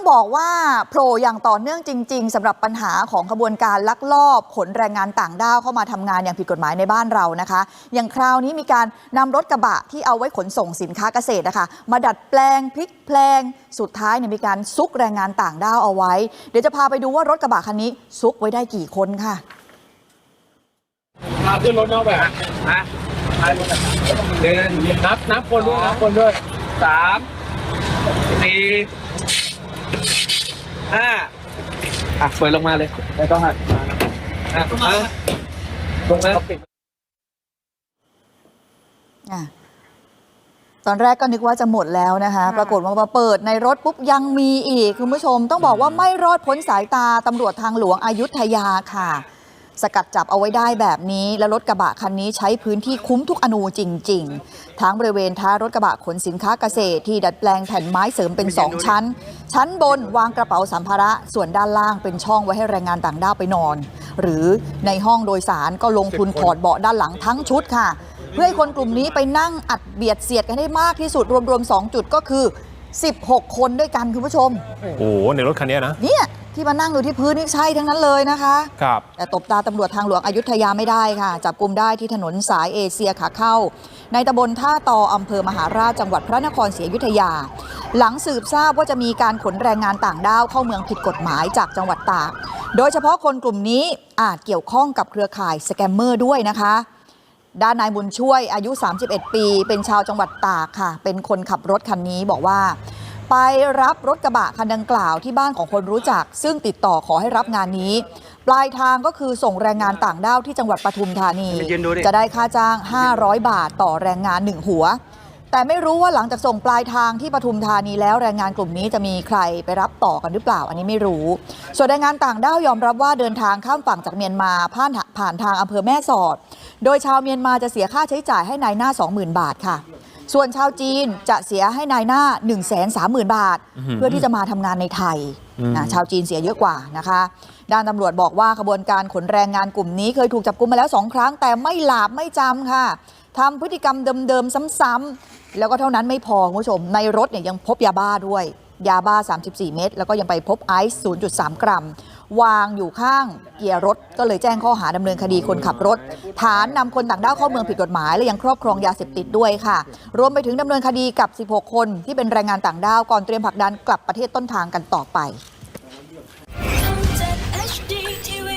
ต้องบอกว่าโผล่อย่างต่อเนื่องจริง ๆสำหรับปัญหาของขบวนการลักลอบขนแรงงานต่างด้าวเข้ามาทำงานอย่างผิดกฎหมายในบ้านเรานะคะ อย่างคราวนี้มีการนำรถกระบะที่เอาไว้ขนส่งสินค้าเกษตรนะคะมาดัดแปลงพลิกแปลง สุดท้ายเนี่ยมีการซุกแรงงานต่างด้าวเอาไว้ เดี๋ยวจะพาไปดูว่ารถกระบะคันนี้ซุกไว้ได้กี่คนค่ะพาขึ้นรถนอกแบบฮะเดินนับนับคนด้วยนับคนด้วยสามสี่ ห้าอะเปิดลงมาเลยไม่ต้องหัดอะลงมาลงมาปิด อะตอนแรกก็นึกว่าจะหมดแล้วนะคะ ปรากฏว่ามาเปิดในรถปุ๊บยังมีอีก คุณผู้ชมต้องบอกว่าไม่รอดพ้นสายตาตำรวจทางหลวงอายุทยาค่ะ สกัดจับเอาไว้ได้แบบนี้ แล้วรถกระบะคันนี้ใช้พื้นที่คุ้มทุกอนูจริง ๆ ทั้งบริเวณท้ายรถกระบะขนสินค้าเกษตร ที่ดัดแปลงแผ่นไม้เสริมเป็น 2 ชั้น ชั้นบนวางกระเป๋าสัมภาระ ส่วนด้านล่างเป็นช่องไว้ให้แรงงานต่างด้าวไปนอน หรือในห้องโดยสารก็ลงทุนถอดเบาะด้านหลังทั้งชุดค่ะ เพื่อให้คนกลุ่มนี้ไปนั่งอัดเบียดเสียดกันให้มากที่สุดรวมๆ2จุดก็คือ 16 คนด้วยกันคุณผู้ชมโอ้โหในรถคันเนี้ยนะเนี่ย ที่มานั่งอยู่ที่พื้นนี่ใช่ทั้งนั้นเลยนะคะ ครับ แต่ตบตาตำรวจทางหลวงอยุธยาไม่ได้ค่ะ จับกลุ่มได้ที่ถนนสายเอเชียขาเข้า ในตำบลท่าตออำเภอมหาราชจังหวัดพระนครศรีอยุธยา หลังสืบทราบว่าจะมีการขนแรงงานต่างด้าวเข้าเมืองผิดกฎหมายจากจังหวัดตากโดยเฉพาะคนกลุ่มนี้อาจเกี่ยวข้องกับเครือข่ายสแกมเมอร์ด้วยนะคะด้านนายบุญช่วยอายุ 31 ปี เป็นชาวจังหวัดตากค่ะ เป็นคนขับรถคันนี้บอกว่า ไปรับรถกระบะคันดังกล่าวที่บ้านของคนรู้จัก ซึ่งติดต่อขอให้รับงานนี้ ปลายทางก็คือส่งแรงงานต่างด้าวที่จังหวัดปทุมธานี จะได้ค่าจ้าง 500 บาทต่อแรงงานหนึ่งหัว แต่ไม่รู้ว่าหลังจากส่งปลายทางที่ปทุมธานีแล้วแรงงานกลุ่มนี้จะมีใครไปรับต่อกันหรือเปล่า อันนี้ไม่รู้ ส่วนแรงงานต่างด้าวยอมรับว่าเดินทางข้ามฝั่งจากเมียนมาผ่านผ่านทางอำเภอแม่สอด โดยชาวเมียนมาจะเสียค่าใช้จ่ายให้นายหน้า 20,000 บาทค่ะ ส่วนชาวจีนจะเสียให้นายหน้า 1 3 0 0 0 0 บาทอื้อหือเพื่อที่จะมาทำงานในไทยอืมนะชาวจีนเสียเยอะกว่านะคะ ด้านตำรวจบอกว่าขบวนการขนแรงงานกลุ่มนี้เคยถูกจับกุมมาแล้วสองครั้ง แต่ไม่หลาบไม่จำค่ะทำพฤติกรรมเดิมๆซ้ำๆแล้วก็เท่านั้นไม่พอคุณผู้ชมในรถเนี่ยยังพบยาบ้าด้วย ยาบ้า 34 เม็ดแล้วก็ยังไปพบไอซ์ 0.3 กรัม วางอยู่ข้างเกียร์รถ ก็เลยแจ้งข้อหาดำเนินคดีคนขับรถ ฐานนำคนต่างด้าวเข้าเมืองผิดกฎหมาย และยังครอบครองยาเสพติดด้วยค่ะ รวมไปถึงดำเนินคดีกับ 16 คนที่เป็นแรงงานต่างด้าวก่อนเตรียมผลักดันกลับประเทศต้นทางกันต่อไป HD TV